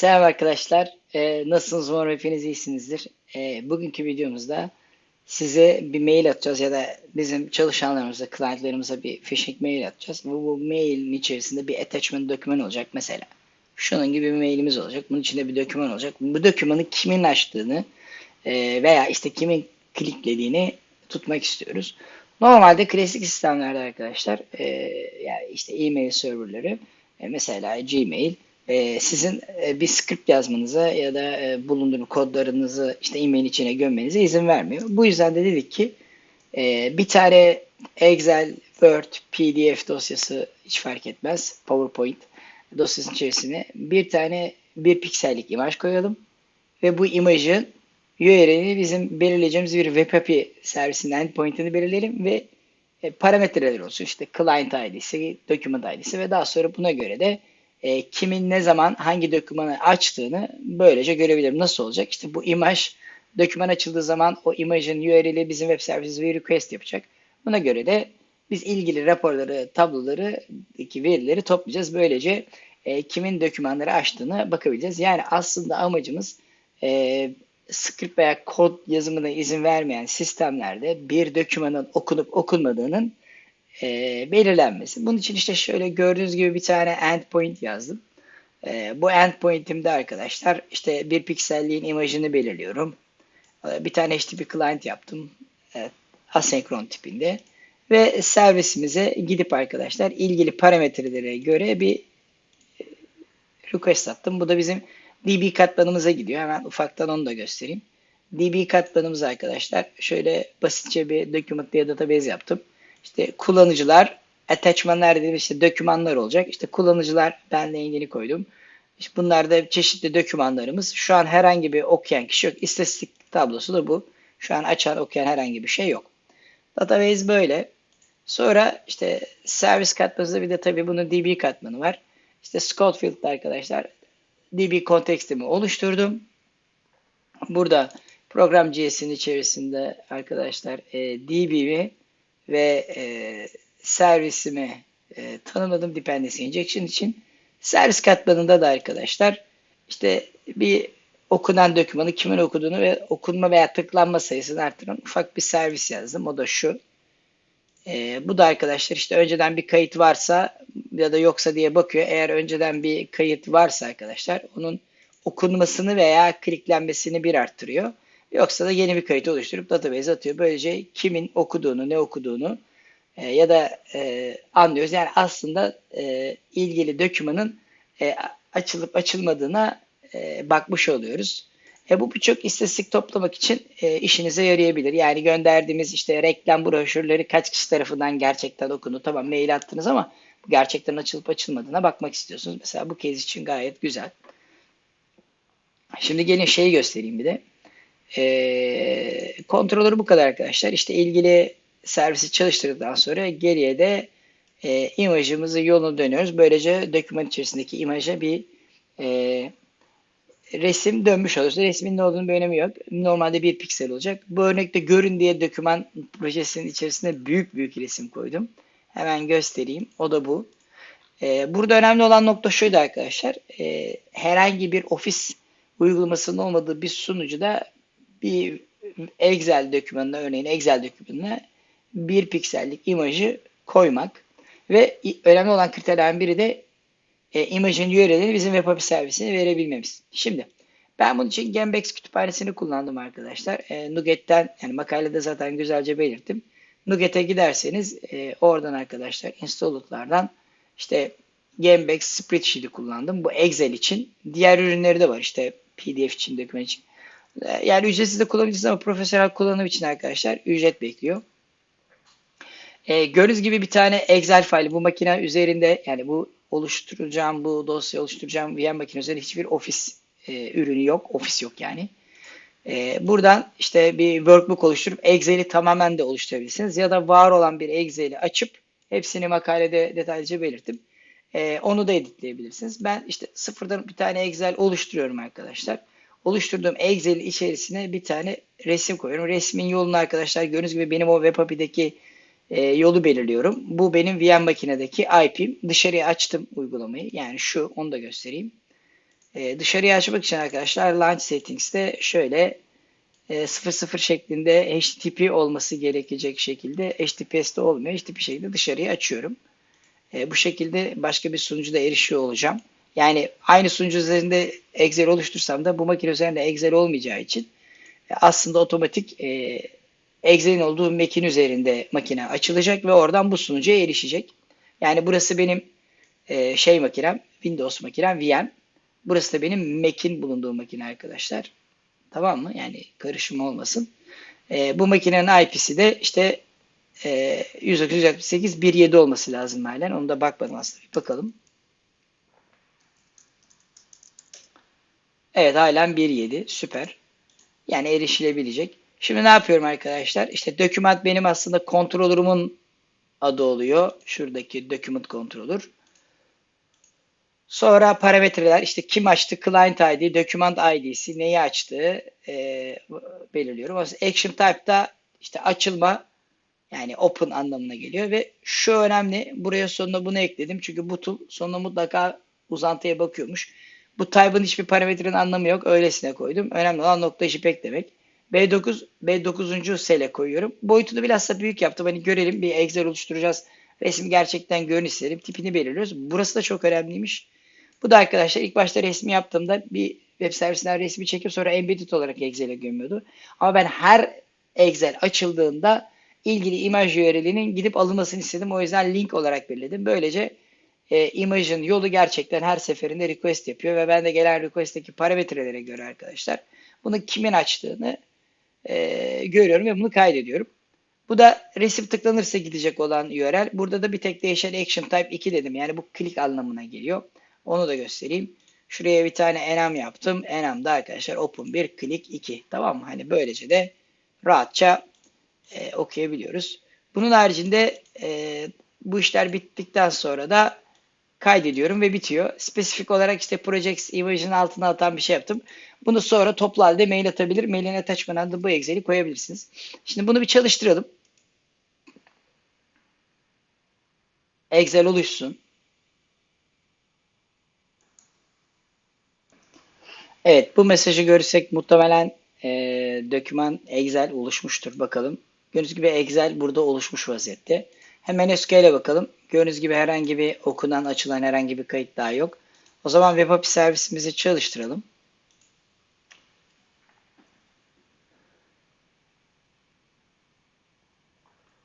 Selam arkadaşlar. Ee, nasılsınız? Umarım hepiniz iyisinizdir. Ee, bugünkü videomuzda size bir mail atacağız ya da bizim çalışanlarımıza, clientlarımıza bir phishing mail atacağız. Bu, bu mailin içerisinde bir attachment doküman olacak mesela. Şunun gibi bir mailimiz olacak. Bunun içinde bir doküman olacak. Bu dokümanı kimin açtığını e, veya işte kimin kliklediğini tutmak istiyoruz. Normalde klasik sistemlerde arkadaşlar e, yani işte e-mail serverları e, mesela Gmail e, sizin e, bir script yazmanıza ya da e, bulunduğunuz kodlarınızı işte e-mail içine gömmenize izin vermiyor. Bu yüzden de dedik ki e, bir tane Excel, Word, PDF dosyası hiç fark etmez. PowerPoint dosyasının içerisine bir tane bir piksellik imaj koyalım ve bu imajın URL'ini bizim belirleyeceğimiz bir web API servisinin endpoint'ini belirleyelim ve e, parametreler olsun. İşte client ID'si, document ID'si ve daha sonra buna göre de e, kimin ne zaman hangi dokümanı açtığını böylece görebilirim. Nasıl olacak? İşte bu imaj doküman açıldığı zaman o imajın URL'i bizim web servisimize request yapacak. Buna göre de biz ilgili raporları, tabloları, verileri toplayacağız. Böylece e, kimin dokümanları açtığını bakabileceğiz. Yani aslında amacımız e, script veya kod yazımına izin vermeyen sistemlerde bir dokümanın okunup okunmadığının e, belirlenmesi. Bunun için işte şöyle gördüğünüz gibi bir tane endpoint yazdım. E, bu endpoint'imde arkadaşlar işte bir pikselliğin imajını belirliyorum. E, bir tane HTTP client yaptım. E, asenkron tipinde. Ve servisimize gidip arkadaşlar ilgili parametrelere göre bir e, request attım. Bu da bizim DB katmanımıza gidiyor. Hemen ufaktan onu da göstereyim. DB katmanımız arkadaşlar şöyle basitçe bir document diye database yaptım. İşte kullanıcılar, attachment'lar dediğimiz işte dokümanlar olacak. İşte kullanıcılar benle ilgili koydum. İşte bunlarda çeşitli dokümanlarımız. Şu an herhangi bir okuyan kişi yok. İstatistik tablosu da bu. Şu an açan okuyan herhangi bir şey yok. Database böyle. Sonra işte servis katmanında bir de tabii bunun DB katmanı var. İşte Scotfield'da arkadaşlar DB kontekstimi oluşturdum. Burada program GS'in içerisinde arkadaşlar e, DB'mi ve e, servisimi e, tanımladım dependency injection için. Servis katmanında da arkadaşlar işte bir okunan dokümanı kimin okuduğunu ve okunma veya tıklanma sayısını arttıran ufak bir servis yazdım. O da şu. E, bu da arkadaşlar işte önceden bir kayıt varsa ya da yoksa diye bakıyor. Eğer önceden bir kayıt varsa arkadaşlar onun okunmasını veya kliklenmesini bir arttırıyor. Yoksa da yeni bir kayıt oluşturup database atıyor. Böylece kimin okuduğunu, ne okuduğunu e, ya da e, anlıyoruz. Yani aslında e, ilgili dokümanın e, açılıp açılmadığına e, bakmış oluyoruz. E, bu birçok istatistik toplamak için e, işinize yarayabilir. Yani gönderdiğimiz işte reklam broşürleri kaç kişi tarafından gerçekten okundu. Tamam mail attınız ama gerçekten açılıp açılmadığına bakmak istiyorsunuz. Mesela bu kez için gayet güzel. Şimdi gelin şeyi göstereyim bir de. E, kontrolörü bu kadar arkadaşlar. İşte ilgili servisi çalıştırdıktan sonra geriye de e, imajımızı yolunu dönüyoruz. Böylece doküman içerisindeki imaja bir e, resim dönmüş oluyoruz. Resmin ne olduğunu bir önemi yok. Normalde bir piksel olacak. Bu örnekte görün diye doküman projesinin içerisinde büyük büyük resim koydum. Hemen göstereyim. O da bu. E, burada önemli olan nokta şuydu arkadaşlar. E, herhangi bir ofis uygulamasının olmadığı bir sunucuda bir Excel dokümanına örneğin Excel dokümanına bir piksellik imajı koymak ve önemli olan kriterlerden biri de e, imajın URL'ini bizim web API servisine verebilmemiz. Şimdi ben bunun için Gembex kütüphanesini kullandım arkadaşlar. E, Nuget'ten yani makalede zaten güzelce belirttim. Nuget'e giderseniz e, oradan arkadaşlar installed'lardan işte Gembex Spreadsheet'i kullandım. Bu Excel için. Diğer ürünleri de var işte PDF için, doküman için. E, yani ücretsiz de kullanabilirsiniz ama profesyonel kullanım için arkadaşlar ücret bekliyor. E, gördüğünüz gibi bir tane Excel faili bu makine üzerinde yani bu oluşturacağım bu dosya oluşturacağım VM makine üzerinde hiçbir ofis e, ürünü yok. Ofis yok yani. E, buradan işte bir workbook oluşturup Excel'i tamamen de oluşturabilirsiniz. Ya da var olan bir Excel'i açıp hepsini makalede detaylıca belirtip e, onu da editleyebilirsiniz. Ben işte sıfırdan bir tane Excel oluşturuyorum arkadaşlar. Oluşturduğum Excel içerisine bir tane resim koyuyorum. Resmin yolunu arkadaşlar gördüğünüz gibi benim o web API'deki e, yolu belirliyorum. Bu benim VM makinedeki IP'm. Dışarıya açtım uygulamayı. Yani şu onu da göstereyim. E, dışarıya açmak için arkadaşlar Launch Settings'te şöyle e, 00 şeklinde HTTP olması gerekecek şekilde HTTPS'te olmuyor. HTTP şeklinde dışarıya açıyorum. E, bu şekilde başka bir sunucuda erişiyor olacağım. Yani aynı sunucu üzerinde Excel oluştursam da bu makine üzerinde Excel olmayacağı için e, aslında otomatik e, Excel'in olduğu Mac'in üzerinde makine açılacak ve oradan bu sunucuya erişecek. Yani burası benim e, şey makinem, Windows makinem, VM. Burası da benim Mac'in bulunduğu makine arkadaşlar. Tamam mı? Yani karışım olmasın. E, bu makinenin IP'si de işte e, 198.1.7 olması lazım halen. Onu da bakmadım aslında. Bir bakalım. Evet halen 1.7. Süper. Yani erişilebilecek. Şimdi ne yapıyorum arkadaşlar? İşte doküman benim aslında kontrolörümün adı oluyor. Şuradaki document controller. Sonra parametreler işte kim açtı client ID, document ID'si neyi açtığı e, belirliyorum. Action type'da işte açılma yani open anlamına geliyor ve şu önemli. Buraya sonuna bunu ekledim. Çünkü bu tool sonuna mutlaka uzantıya bakıyormuş. Bu type'ın hiçbir parametrenin anlamı yok. Öylesine koydum. Önemli olan nokta jpeg demek. B9 B9. sele koyuyorum. Boyutunu biraz da büyük yaptım. Hani görelim bir Excel oluşturacağız. Resim gerçekten görün isterim. Tipini belirliyoruz. Burası da çok önemliymiş. Bu da arkadaşlar ilk başta resmi yaptığımda bir web servisinden resmi çekip sonra embedded olarak Excel'e gömüyordu. Ama ben her Excel açıldığında ilgili imaj URL'inin gidip alınmasını istedim. O yüzden link olarak belirledim. Böylece e, imajın yolu gerçekten her seferinde request yapıyor ve ben de gelen request'teki parametrelere göre arkadaşlar bunu kimin açtığını e, görüyorum ve bunu kaydediyorum. Bu da resim tıklanırsa gidecek olan URL. Burada da bir tek değişen action type 2 dedim. Yani bu click anlamına geliyor. Onu da göstereyim. Şuraya bir tane enam yaptım. Enam'da arkadaşlar open 1 click 2. Tamam mı? Hani böylece de rahatça e, okuyabiliyoruz. Bunun haricinde e, bu işler bittikten sonra da kaydediyorum ve bitiyor. Spesifik olarak işte projects image'in altına atan bir şey yaptım. Bunu sonra toplu halde mail atabilir. Mailin attachment'ına da bu Excel'i koyabilirsiniz. Şimdi bunu bir çalıştıralım. Excel oluşsun. Evet bu mesajı görürsek muhtemelen e, doküman Excel oluşmuştur bakalım. Gördüğünüz gibi Excel burada oluşmuş vaziyette. Hemen SQL'e bakalım. Gördüğünüz gibi herhangi bir okunan açılan herhangi bir kayıt daha yok. O zaman Web API servisimizi çalıştıralım.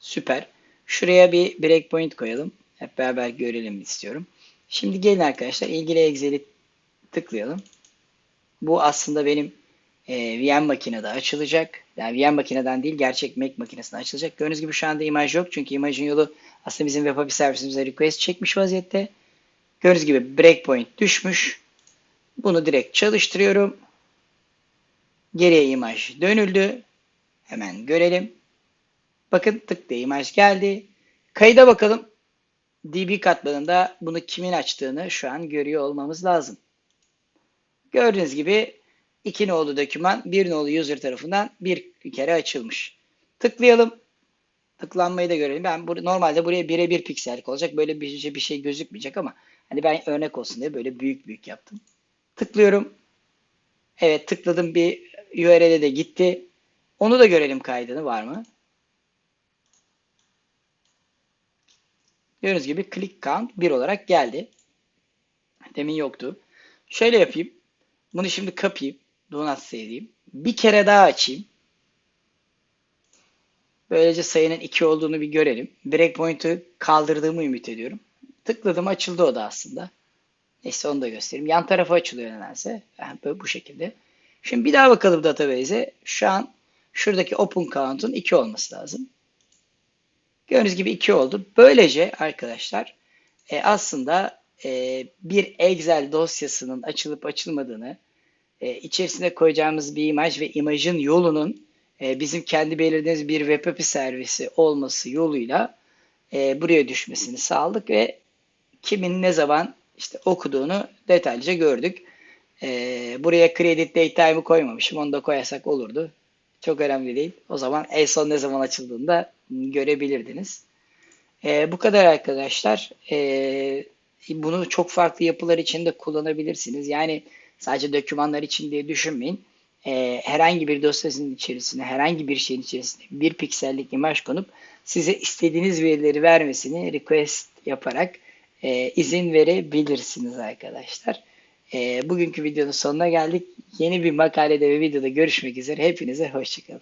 Süper. Şuraya bir breakpoint koyalım. Hep beraber görelim istiyorum. Şimdi gelin arkadaşlar ilgili Excel'i tıklayalım. Bu aslında benim e, VM makinede açılacak. Yani VM makineden değil gerçek Mac makinesinde açılacak. Gördüğünüz gibi şu anda imaj yok. Çünkü imajın yolu aslında bizim web API servisimize request çekmiş vaziyette. Gördüğünüz gibi breakpoint düşmüş. Bunu direkt çalıştırıyorum. Geriye imaj dönüldü. Hemen görelim. Bakın tık diye imaj geldi. Kayıda bakalım. DB katmanında bunu kimin açtığını şu an görüyor olmamız lazım. Gördüğünüz gibi iki nolu doküman bir nolu user tarafından bir kere açılmış. Tıklayalım. Tıklanmayı da görelim. Ben bur normalde buraya birebir piksellik olacak. Böyle bir şey, bir şey gözükmeyecek ama hani ben örnek olsun diye böyle büyük büyük yaptım. Tıklıyorum. Evet tıkladım bir URL'e de gitti. Onu da görelim kaydını var mı? Gördüğünüz gibi click count 1 olarak geldi. Demin yoktu. Şöyle yapayım. Bunu şimdi kapayım. Do not save Bir kere daha açayım. Böylece sayının 2 olduğunu bir görelim. Breakpoint'u kaldırdığımı ümit ediyorum. Tıkladım açıldı o da aslında. Neyse onu da göstereyim. Yan tarafı açılıyor nedense. Yani böyle bu şekilde. Şimdi bir daha bakalım database'e. Şu an şuradaki open count'un 2 olması lazım. Gördüğünüz gibi 2 oldu. Böylece arkadaşlar e, aslında e, bir Excel dosyasının açılıp açılmadığını, e, içerisine koyacağımız bir imaj ve imajın yolunun e, bizim kendi belirlediğimiz bir web API servisi olması yoluyla e, buraya düşmesini sağladık ve kimin ne zaman işte okuduğunu detaylıca gördük. E, buraya credit date'imi koymamışım. Onu da koyarsak olurdu. Çok önemli değil. O zaman en son ne zaman açıldığında görebilirdiniz. E, bu kadar arkadaşlar. E, bunu çok farklı yapılar için de kullanabilirsiniz. Yani Sadece dokümanlar için diye düşünmeyin. Ee, herhangi bir dosyasının içerisine, herhangi bir şeyin içerisine bir piksellik imaj konup size istediğiniz verileri vermesini request yaparak e, izin verebilirsiniz arkadaşlar. E, bugünkü videonun sonuna geldik. Yeni bir makalede ve videoda görüşmek üzere. Hepinize hoşçakalın.